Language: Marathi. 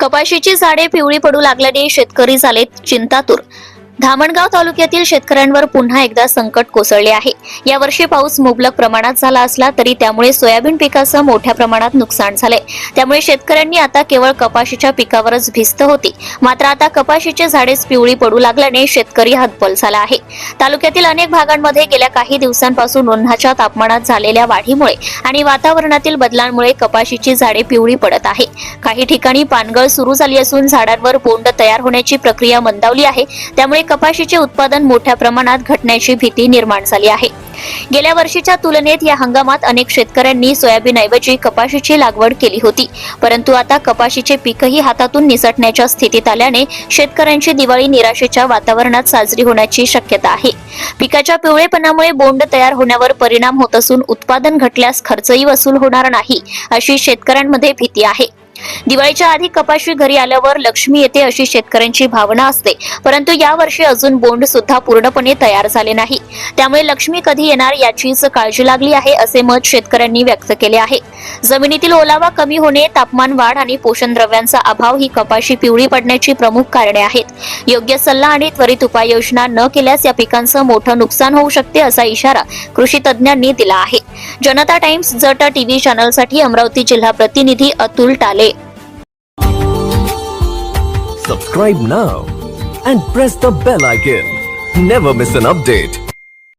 कपाशीची झाडे पिवळी पडू लागल्याने शेतकरी झालेत चिंतातूर. धामणगाव तालुक्यातील शेतकऱ्यांवर पुन्हा एकदा संकट कोसळले आहे. यावर्षी पाऊस मुबलक प्रमाणात झाला असला तरी त्यामुळे सोयाबीन पिकाचं मोठ्या प्रमाणात नुकसान झाले त्यामुळे शेतकऱ्यांनी आता केवळ कपाशीच्या पिकावरच भिस्त होती. मात्र आता कपाशीचे झाडेच पिवळी पडू लागल्याने शेतकरी हतबल झाला आहे. तालुक्यातील अनेक भागांमध्ये गेल्या काही दिवसांपासून उन्हाच्या तापमानात झालेल्या वाढीमुळे आणि वातावरणातील बदलांमुळे कपाशीची झाडे पिवळी पडत आहे. काही ठिकाणी पानगळ सुरू झाली असून झाडांवर बोंड तयार होण्याची प्रक्रिया मंदावली आहे. त्यामुळे कपाशीचे उत्पादन मोठ्या प्रमाणात घटण्याची भीती निर्माण झाली आहे. गेल्या वर्षीच्या तुलनेत या हंगामात अनेक शेतकऱ्यांनी सोयाबीनऐवजी कपाशीची लागवड केली होती. परंतु आता कपाशीचे पीकही हातातून निसटण्याच्या स्थितीत आल्याने शेतकऱ्यांची दिवाळी निराशेच्या वातावरणात साजरी होण्याची शक्यता आहे. पिकाच्या पिवळेपणामुळे बोंड तयार होण्यावर परिणाम होत असून उत्पादन घटल्यास खर्चही वसूल होणार नाही अशी शेतकऱ्यांमध्ये भीती आहे. दिवाळीच्या आधी कपाशी घरी आल्यावर लक्ष्मी येते अशी शेतकऱ्यांची भावना असते. परंतु यावर्षी अजून बोंड सुद्धा पूर्णपणे तयार झाले नाही. त्यामुळे लक्ष्मी कधी येणार याचीच काळजी लागली आहे असे मत शेतकऱ्यांनी व्यक्त केले आहे. जमिनीतील ओलावा कमी होणे तापमान वाढ आणि पोषण द्रव्यांचा अभाव ही कपाशी पिवळी पडण्याची प्रमुख कारणे आहेत. योग्य सल्ला आणि त्वरित उपाययोजना न केल्यास या पिकांचं मोठं नुकसान होऊ शकते असा इशारा कृषी तज्ज्ञांनी दिला आहे. जनता टाइम्स जट टी व्ही चॅनलसाठी अमरावती जिल्हा प्रतिनिधी Atul Tale. Subscribe now and press the bell icon never miss an update